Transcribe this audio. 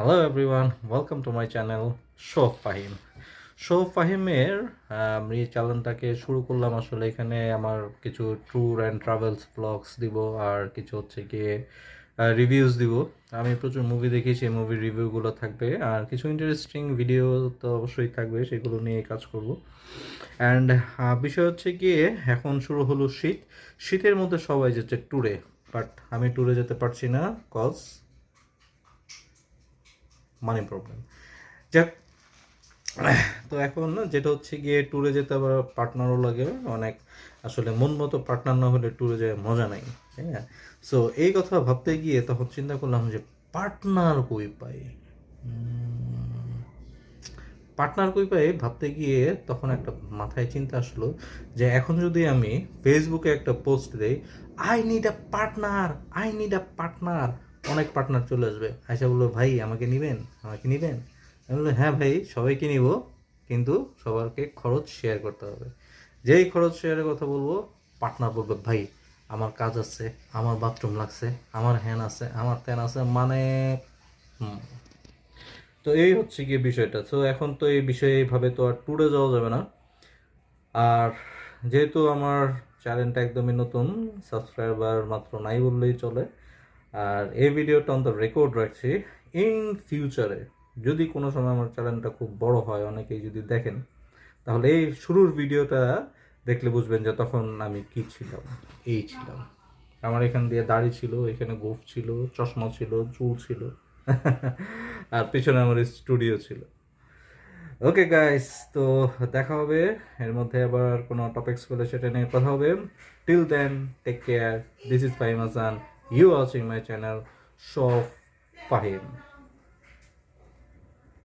Hello everyone welcome to my channel show Fahim show ফাহিমের আমি এই চ্যানেলটাকে শুরু করলাম আসলে এখানে আমার কিছু ট্যুর অ্যান্ড ট্রাভেলস ব্লগস দিব আর কিছু হচ্ছে গিয়ে রিভিউজ দিব। আমি প্রচুর মুভি দেখি সেই মুভির রিভিউগুলো থাকবে। আর কিছু ইন্টারেস্টিং ভিডিও তো অবশ্যই থাকবে, সেগুলো নিয়ে কাজ করব। অ্যান্ড বিষয় হচ্ছে গিয়ে এখন শুরু হলো শীত। শীতের মধ্যে সবাই যাচ্ছে ট্যুরে বাট আমি ট্যুরে যেতে পারছি না কজ মানি প্রবলেম যাক, তো এখন যেটা হচ্ছে গিয়ে ট্যুরে যেতে আবার পার্টনারও লাগে, অনেক আসলে মন মতো পার্টনার না হলে ট্যুরে যায় মজা নাই হ্যাঁ সো এই কথা ভাবতে গিয়ে তখন চিন্তা করলাম যে পার্টনার কই পাই? পার্টনার কই পাই ভাবতে গিয়ে তখন একটা মাথায় চিন্তা আসলো যে, এখন যদি আমি ফেসবুকে একটা পোস্ট দেই I need a partner I need a partner অনেক পার্টনার চলে আসবে। আয়সা বলল, ভাই, আমাকে নিবেন? আমাকে নিবেন? আমি বলল হ্যাঁ ভাই, সবাইকে নিব, কিন্তু সবারকে খরচ শেয়ার করতে হবে। যেই খরচ শেয়ারের কথা বলব পার্টনার বলবে, ভাই, আমার কাজ আছে, আমার বাথরুম লাগছে, আমার হ্যান আছে, আমার ত্যান আছে মানে তো এই হচ্ছে গিয়ে বিষয়টা। তো এখন তো এই বিষয়ে এইভাবে তো আর ট্যুরে যাওয়া যাবে না। আর যেহেতু আমার চ্যানেলটা একদমই নতুন সাবস্ক্রাইবার মাত্র নাই বললেই চলে আর এই ভিডিওটা অন্তত রেকর্ড রাখছি। ইন ফিউচারে যদি কোনো সময় আমার চ্যানেলটা খুব বড় হয়, অনেকেই যদি দেখেন, তাহলে এই শুরুর ভিডিওটা দেখলে বুঝবেন যে তখন আমি কি ছিলাম, এই ছিলাম। আমার এখান দিয়ে দাড়ি ছিল, এখানে গোফ ছিল, চশমা ছিল, চুল ছিল, আর পিছনে আমার স্টুডিও ছিল। ওকে গাইস তো দেখা হবে। এর মধ্যে আবার কোনো টপিক্স পেলে সেটা নিয়ে কথা হবে। Till then take care this is Fahim Hasan you watching my channel show Fahim